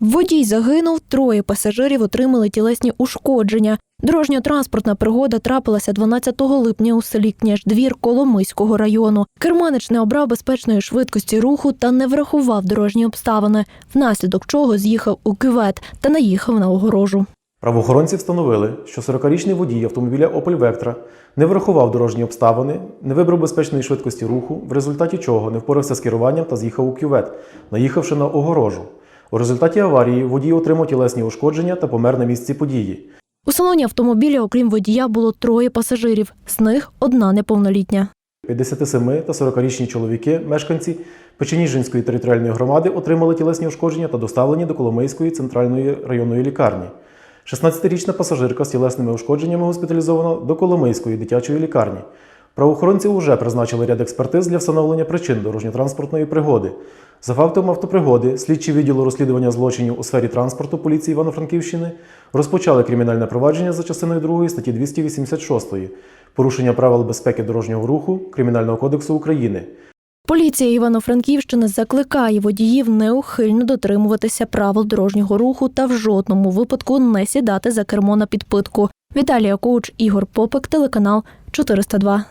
Водій загинув, троє пасажирів отримали тілесні ушкодження. Дорожньо-транспортна пригода трапилася 12 липня у селі Княждвір Коломийського району. Керманич не обрав безпечної швидкості руху та не врахував дорожні обставини, внаслідок чого з'їхав у кювет та наїхав на огорожу. Правоохоронці встановили, що 40-річний водій автомобіля Opel Vectra не врахував дорожні обставини, не вибрав безпечної швидкості руху, в результаті чого не впорався з керуванням та з'їхав у кювет, наїхавши на огорожу. У результаті аварії водій отримав тілесні ушкодження та помер на місці події. У салоні автомобіля, окрім водія, було троє пасажирів, з них одна неповнолітня. 57 та 40-річні чоловіки, мешканці Печеніжинської територіальної громади, отримали тілесні ушкодження та доставлені до Коломийської центральної районної лікарні. 16-річна пасажирка з тілесними ушкодженнями госпіталізована до Коломийської дитячої лікарні. Правоохоронці вже призначили ряд експертиз для встановлення причин дорожньо-транспортної пригоди. За фактом автопригоди, слідчі відділу розслідування злочинів у сфері транспорту поліції Івано-Франківщини розпочали кримінальне провадження за частиною 2 статті 286 порушення правил безпеки дорожнього руху Кримінального кодексу України. Поліція Івано-Франківщини закликає водіїв неухильно дотримуватися правил дорожнього руху та в жодному випадку не сідати за кермо на підпитку. Віталія Коуч, Ігор Попик, телеканал 402.